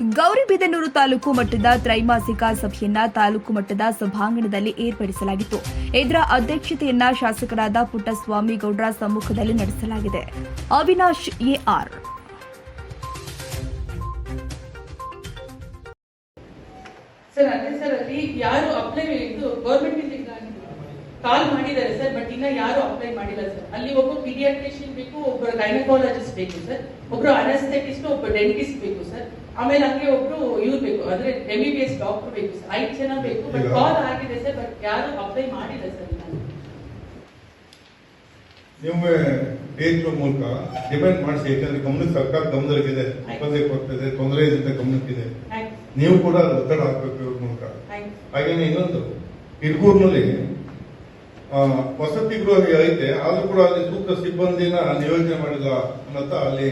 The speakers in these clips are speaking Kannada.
ಗೌರಿಬಿದನೂರು ತಾಲೂಕು ಮಟ್ಟದ ತ್ರೈಮಾಸಿಕ ಸಭೆಯನ್ನ ತಾಲೂಕು ಮಟ್ಟದ ಸಭಾಂಗಣದಲ್ಲಿ ಏರ್ಪಡಿಸಲಾಗಿತ್ತು. ಇದರ ಅಧ್ಯಕ್ಷತೆಯನ್ನ ಶಾಸಕರಾದ ಪುಟ್ಟಸ್ವಾಮಿ ಗೌಡ್ರ ಸಮ್ಮುಖದಲ್ಲಿ ನಡೆಸಲಾಗಿದೆ. Avinash A R. ಸರ್, ಅದೇ ಸರ್, ಅಲ್ಲಿ ಯಾರು ಅಪ್ಲೈ ಇದು ಗೌರ್ಮೆಂಟ್ ಕಾಲ್ ಮಾಡಿದ್ದಾರೆ ಸರ್ ಬಟ್ ಇನ್ನ ಯಾರು ಅಪ್ಲೈ ಮಾಡಿಲ್ಲ ಸರ್. ಅಲ್ಲಿ ಒಬ್ಬ ಪೀಡಿಯಾಟ್ರಿಷಿಯನ್ ಬೇಕು ಒಬ್ಬರು ಗೈನಕಾಲಜಿಸ್ಟ್ ಬೇಕು ಸರ್. ಒಬ್ರು ಅನಸ್ಥೆಟಿಸ್ಟ್ ಒಬ್ಬ ಡೆಂಟಿಸ್ಟ್ ಬೇಕು ಸರ್. ಆಮೇಲೆ ಹಂಗೆ ಒಬ್ರು ಇವ್ರು ಬೇಕು. ಅಂದ್ರೆ M B B S doctor ಬೇಕು ಸರ್. ಐದು ಜನ ಬೇಕು ಬಟ್ ಕಾಲ್ ಆಗಿದೆ ಸರ್ ಬಟ್ ಯಾರು ಅಪ್ಲೈ ಮಾಡಿಲ್ಲ ಸರ್. ನೀವು ಡೇಟ್ ಮೂಲಕ ಡಿಪೆಂಡ್ ಮಾಡಿಸಿ ಯಾಕಂದ್ರೆ ಗಮನಕ್ಕೆ ಸರ್ಕಾರ ಗಮನದಲ್ಲಿದೆ. ಉಪದೇ ಕೊಡ್ತಿದೆ ತೊಂದರೆ ಇದೆ ಗಮನಕ್ಕಿದೆ. ನೀವು ಕೂಡ ಒತ್ತಡ ಹಾಕಬೇಕು ಇವ್ರ ಮೂಲಕ. ಹಾಗೇನೆ ಇನ್ನೊಂದು ಇರ್ಗೂರ್ನಲ್ಲಿ ಆ, ವಸತಿ ಗೃಹ ಐತೆ ಆದ್ರೂ ಕೂಡ ಅಲ್ಲಿ ಸೂಕ್ತ ಸಿಬ್ಬಂದಿನ ನಿಯೋಜನೆ ಮಾಡಿಲ್ಲ ಅನ್ನತ್ತ ಅಲ್ಲಿ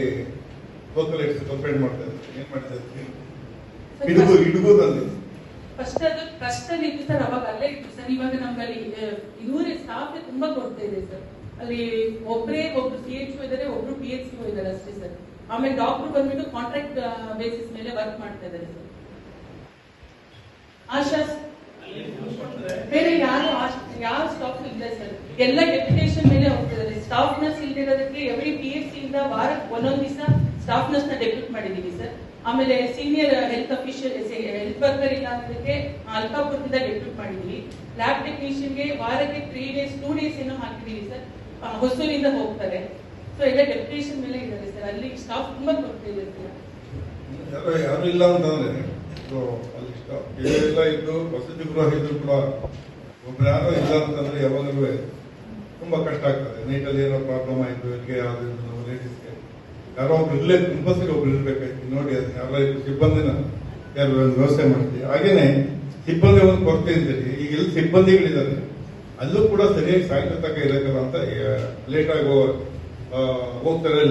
ಲೋಕಲ್ ಎಷ್ಟು ಕಂಪ್ಲೇಂಟ್ ಮಾಡ್ತಾ ಇದ್ದಾರೆ ಏನ್ ಮಾಡ್ತಾ ಇದ್ದೀವಿ ಫಸ್ಟ್ ಅದು ಕಷ್ಟ ಇತ್ತು ಸರ್ ಅವಾಗ ಅಲ್ಲೇ ಇತ್ತು ಸರ್. ಇವಾಗ ನಮ್ಗಲ್ಲಿ ಇವರೇ ಸ್ಟಾಫ್ ತುಂಬಾ ಕೊಡ್ತಾ ಇದೆ ಸರ್. ಅಲ್ಲಿ ಒಬ್ಬರೇ ಒಬ್ರು ಸಿ ಎಚ್ ಇದ್ದಾರೆ ಒಬ್ರು ಪಿ ಎಚ್ ಸಿ ಇದ್ದಾರೆ ಅಷ್ಟೇ ಸರ್. ಆಮೇಲೆ ಡಾಕ್ಟರ್ ಬಂದ್ಬಿಟ್ಟು ಕಾಂಟ್ರಾಕ್ಟ್ ಬೇಸಿಸ್ ಮೇಲೆ ವರ್ಕ್ ಮಾಡ್ತಾ ಇದ್ದಾರೆ ಸರ್. ಆಶಾ ಬೇರೆ ಯಾರು ಯಾವ ಸ್ಟಾಫ್ ಇಲ್ಲ ಸರ್. ಎಲ್ಲ ಡೆಪ್ಯುಟೇಷನ್ ಮೇಲೆ ಹೋಗ್ತಿದ್ದಾರೆ. ಸ್ಟಾಫ್ ನರ್ಸ್ ಇಲ್ದಿರೋದಕ್ಕೆ ಎವ್ರಿ ಪಿ ಎಚ್ ಸಿ ಇಂದ ವಾರಕ್ಕೆ ಒಂದೊಂದು ದಿವಸ ಸ್ಟಾಫ್ ನರ್ಸ್ನ ಡೆಪ್ಯೂಟ್ ಮಾಡಿದ್ದೀವಿ ಸರ್. ಆಮೇಲೆ senior health official health worker ಇಲ್ಲ ಅಂದ್ರೆ ಅಲ್ಕಾಪುರದಿಂದ ಡೆಪ್ಯೂಟ್ ಮಾಡಿದೀವಿ. ಲ್ಯಾಬ್ ಟೆಕ್ನಿಷಿಯನ್ಗೆ ವಾರಕ್ಕೆ ತ್ರೀ ಡೇಸ್ ಟೂ ಡೇಸ್ ಏನೋ ಹಾಕಿದೀವಿ ಸರ್. ಹೊಸೂರಿಂದ ಹೋಗ್ತಾರೆ. ಸೊ ಎಲ್ಲ ಡೆಪ್ಯುಟೇಷನ್ ಮೇಲೆ ಇದ್ದಾರೆ ಸರ್. ಅಲ್ಲಿ ಸ್ಟಾಫ್ ತುಂಬಾ ಕೊರತೆ ಇದೆ ಸರ್. ಯಾರು ಇಲ್ಲ ಅಂತಂದ್ರೆ ಅಲ್ಲಿ ವಸತಿ ಗೃಹ ಕೂಡ ಒಬ್ರು ಇಲ್ಲ ಅಂತಂದ್ರೆ ಯಾವಾಗಲೂ ತುಂಬಾ ಕಷ್ಟ ಆಗ್ತದೆ. ನೈಟಲ್ಲಿ ಏನೋ ಪ್ರಾಬ್ಲಮ್ ಆಯಿತು ಇಲ್ಲಿಗೆ ಯಾವ್ದು ಲೇಡೀಸ್ಗೆ ಯಾರೋ ಒಬ್ರು ಇರ್ಲೇ ಕಂಪಲ್ಸರಿ ಒಬ್ರು ಇರ್ಬೇಕಾಯ್ತು. ನೋಡಿ, ಅದು ಯಾರ ಸಿಬ್ಬಂದಿನ ಯಾರು ವ್ಯವಸ್ಥೆ ಮಾಡ್ತೀವಿ. ಹಾಗೇನೆ ಸಿಬ್ಬಂದಿ ಒಂದು ಕೊರತೆ ಇದ್ದೀರಿ ಈಗ ಎಲ್ಲಿ ಸಿಬ್ಬಂದಿಗಳಿದ್ದಾರೆ. ಅಲ್ಲೂ ಕೂಡ ಸರಿಯಾಗಿ ಸಾಯಂಕಾಲ ತನಕ ಇರಕ್ಕಲ್ಲ ಅಂತ ಲೇಟ್ ಆಗಿ ಹೋಗ್ತಾರೆ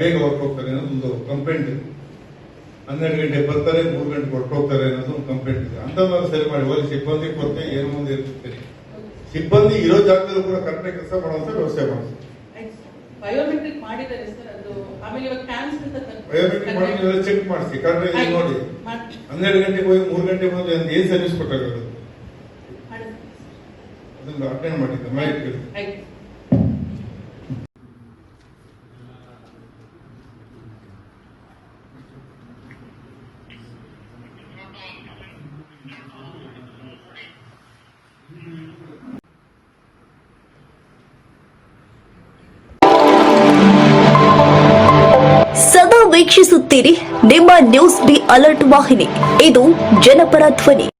ಬೇಗ ಹೊರಟು ಹೋಗ್ತಾರೆ ಅನ್ನೋದು ಒಂದು ಕಂಪ್ಲೇಂಟ್ ಇದೆ. ಹನ್ನೆರಡು ಗಂಟೆ ಬರ್ತಾರೆ, ಮೂರು ಗಂಟೆ ಹೊರಟು ಹೋಗ್ತಾರೆ ಅನ್ನೋದು ಒಂದು ಕಂಪ್ಲೇಂಟ್ ಇದೆ. ಅಂತಂದ್ರೆ ಸರಿ ಮಾಡಿ. ಹೋಗಿ ಸಿಬ್ಬಂದಿ ಕೊರತೆ ಏನು ಮುಂದೆ ಇರ್ತೀರಿ ಸಿಬ್ಬಂದಿ ಇರೋ ಜಾಗದಲ್ಲೂ ಕೂಡ ಕರೆಕ್ಟಾಗಿ ಕೆಲಸ ಮಾಡುವಂತ ವ್ಯವಸ್ಥೆ ಮಾಡ್ತೀವಿ. ಬಯೋಮೆಟ್ರಿಕ್ ಮಾಡಿದ್ದಾರೆ ಸರ್ ಆಮೇಲೆ ಇವಾಗ ಮಾಡಿ ಚೆಕ್ ಮಾಡಿಸಿ. ಕರೆಕ್ಟಾಗಿ ಇಲ್ಲಿ ನೋಡಿ. ಹನ್ನೆರಡು ಗಂಟೆಗೆ ಹೋಗಿ ಮೂರು ಗಂಟೆ ಬಂದು ಏನ್ ಸರ್ವಿಸ್ ಕೊಟ್ಟಾಗ ಅದನ್ನ ಅಟೆಂಡ್ ಮಾಡಿದ್ದೆ. ಮಾಹಿತಿ ವೀಕ್ಷಿಸುತ್ತೀರಿ. ನಿಮ್ಮ ನ್ಯೂಸ್ ಬಿ ಅಲರ್ಟ್ ವಾಹಿನಿ. ಇದು ಜನಪರ ಧ್ವನಿ.